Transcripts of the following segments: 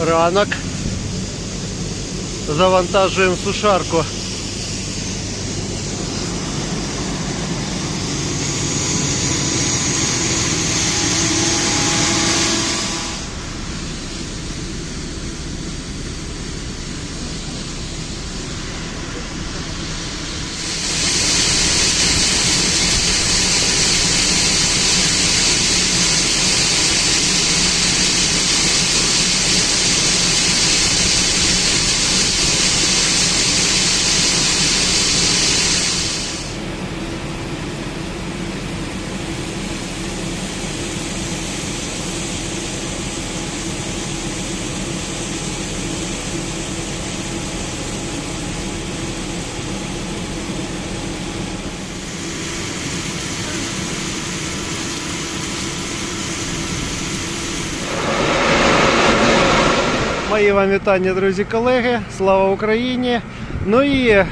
ранок. Завантажуємо сушарку. Мої вам вітання, друзі, колеги. Слава Україні! Ну і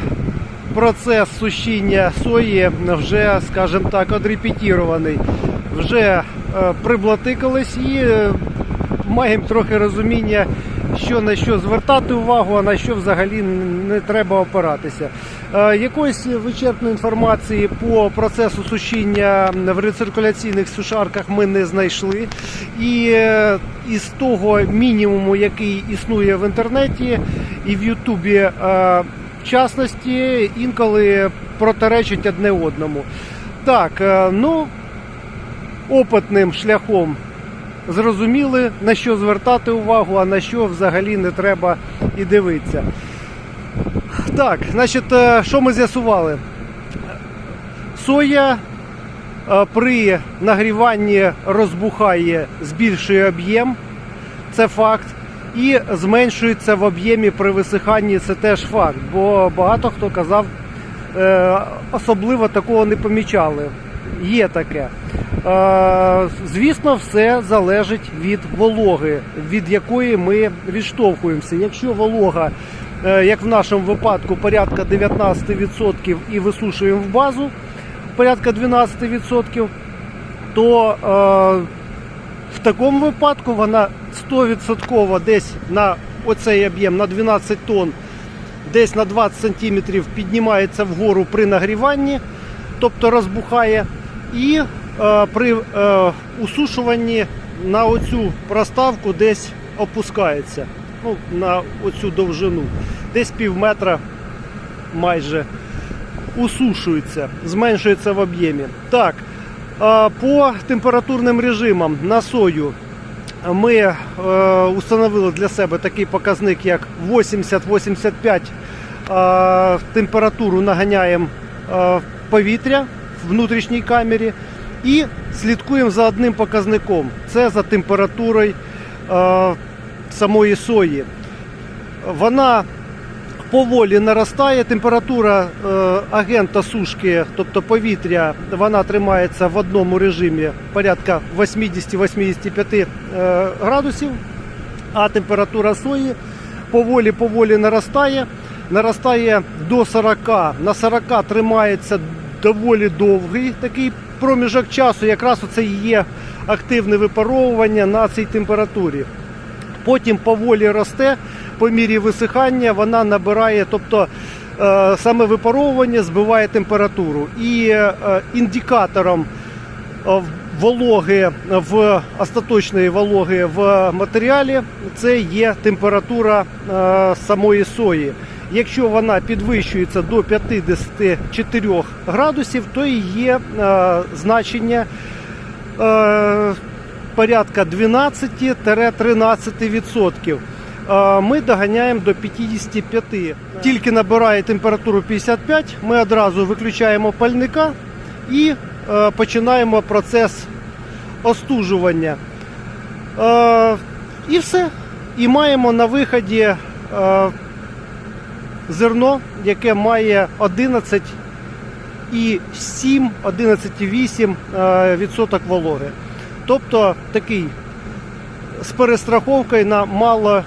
процес сушіння сої вже, скажімо так, одрепетірований. Вже е, приблатикались і е, маємо трохи розуміння, що на що звертати увагу, а на що взагалі не треба опиратися. Е, Якоїсь вичерпної інформації по процесу сушіння в рециркуляційних сушарках ми не знайшли. І е, із того мінімуму, який існує в інтернеті і в Ютубі, е, в частності, інколи протиречать одне одному. Так, ну опитним шляхом зрозуміли, на що звертати увагу, а на що взагалі не треба і дивитися. Так, значить, е, що ми з'ясували? Соя е, при нагріванні розбухає, збільшує об'єм, це факт. І зменшується в об'ємі при висиханні, це теж факт. Бо багато хто казав, е, особливо такого не помічали. Є таке. Е, Звісно, все залежить від вологи, від якої ми відштовхуємося. Якщо волога, е, як в нашому випадку, порядка 19% і висушуємо в базу порядка 12%, то е, в такому випадку вона 100% десь на оцей об'єм на 12 тонн, десь на 20 см піднімається вгору при нагріванні, тобто розбухає. І при е, усушуванні на оцю проставку десь опускається. Ну, на оцю довжину. Десь пів метра майже усушується, зменшується в об'ємі. Так, е, по температурним режимам на сою ми е, установили для себе такий показник, як 80-85 е, температуру наганяємо е, повітря в внутрішній камері і слідкуємо за одним показником. Це за температурою е, самої сої. Вона поволі наростає. Температура е, агента сушки, тобто повітря, вона тримається в одному режимі порядка 80-85 е, градусів, а температура сої поволі-поволі наростає. Наростає до 40. На 40 тримається доволі довгий такий проміжок часу. Якраз оце і є активне випаровування на цій температурі потім поволі росте по мірі висихання, вона набирає, тобто е, саме випаровування збиває температуру. І е, індикатором е, вологи в остаточної вологи в матеріалі це є температура самої сої. Якщо вона підвищується до 54 градусів, то і є е, значення е, порядка 12-13%. Е, Ми доганяємо до 55. Тільки набирає температуру 55, ми одразу виключаємо пальника і е, починаємо процес остужування. Е, І все. І маємо на виході е, зерно, яке має 11 і 7, 11,8 е, відсоток вологи. Тобто такий з перестраховкою на мало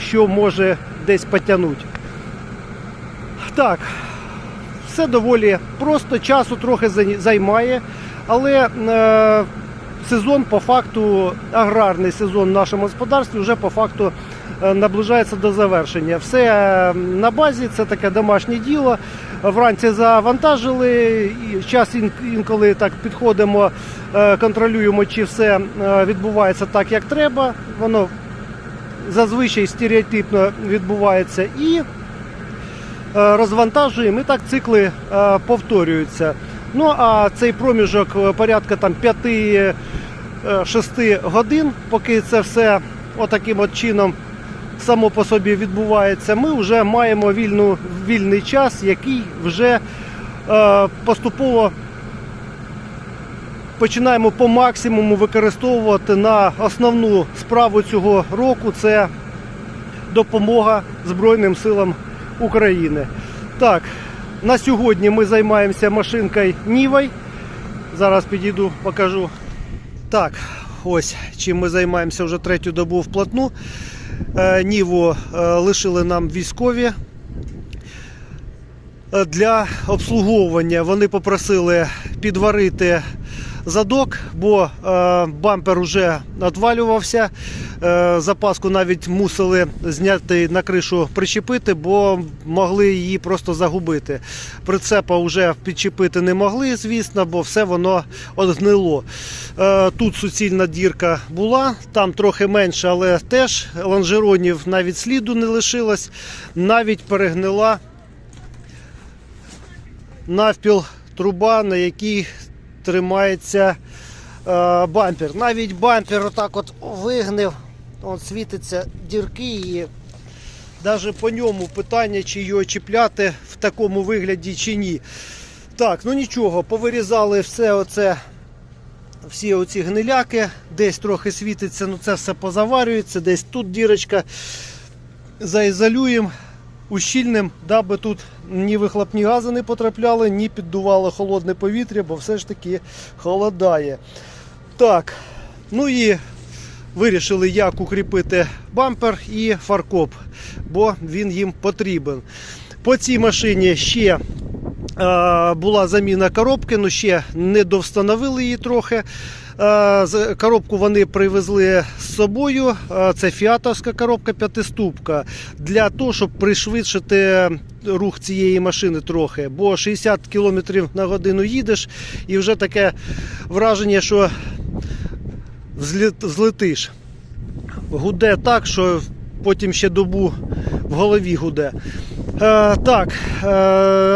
що може десь потягнути. Так, все доволі просто, часу трохи займає, але е, сезон по факту, аграрний сезон в нашому господарстві вже по факту наближається до завершення. Все е, на базі, це таке домашнє діло. Вранці завантажили, час інколи так підходимо, е, контролюємо, чи все е, відбувається так, як треба. Воно зазвичай стереотипно відбувається і е, розвантажуємо, і так цикли е, повторюються. Ну а цей проміжок е, порядка там 5-6 годин, поки це все отаким от чином само по собі відбувається, ми вже маємо вільну, вільний час, який вже е, поступово починаємо по максимуму використовувати на основну справу цього року. Це допомога Збройним силам України. Так, на сьогодні ми займаємося машинкою Нівой. Зараз підійду, покажу. Так, ось чим ми займаємося вже третю добу вплотну. Е, Ніву е, лишили нам військові. Е, Для обслуговування вони попросили підварити задок, бо е, бампер вже відвалювався. Е, запаску навіть мусили зняти на кришу причепити, бо могли її просто загубити. Прицепа вже підчепити не могли, звісно, бо все воно одгнило. Е, тут суцільна дірка була, там трохи менше, але теж лонжеронів навіть сліду не лишилось, навіть перегнила навпіл труба, на якій тримається е, бампер. Навіть бампер отак от вигнив, от світиться дірки і навіть по ньому питання, чи його чіпляти в такому вигляді чи ні. Так, ну нічого, повирізали все оце. Всі оці гниляки, десь трохи світиться, ну це все позаварюється, десь тут дірочка. Заізолюємо ущільним, даби тут ні вихлопні гази не потрапляли, ні піддувало холодне повітря, бо все ж таки холодає. Так, ну і вирішили, як укріпити бампер і фаркоп, бо він їм потрібен. По цій машині ще е, була заміна коробки, але ще не довстановили її трохи. Е, Коробку вони привезли з собою. Е, Це фіатовська коробка п'ятиступка. Для того, щоб пришвидшити рух цієї машини трохи. Бо 60 км на годину їдеш, і вже таке враження, що взліт- злетиш. Гуде так, що потім ще добу в голові гуде. Е, так, е,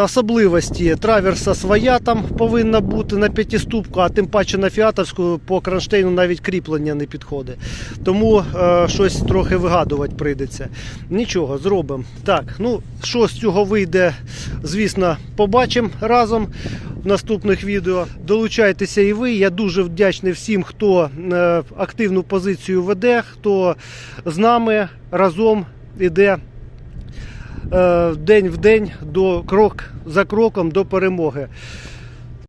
особливості. Траверса своя там повинна бути на п'ятиступку, а тим паче на фіатовську по кронштейну навіть кріплення не підходить. Тому е, щось трохи вигадувати прийдеться. Нічого, зробимо. Так, ну що з цього вийде, звісно, побачимо разом в наступних відео. Долучайтеся і ви. Я дуже вдячний всім, хто активну позицію веде, хто з нами разом іде день в день до крок за кроком до перемоги.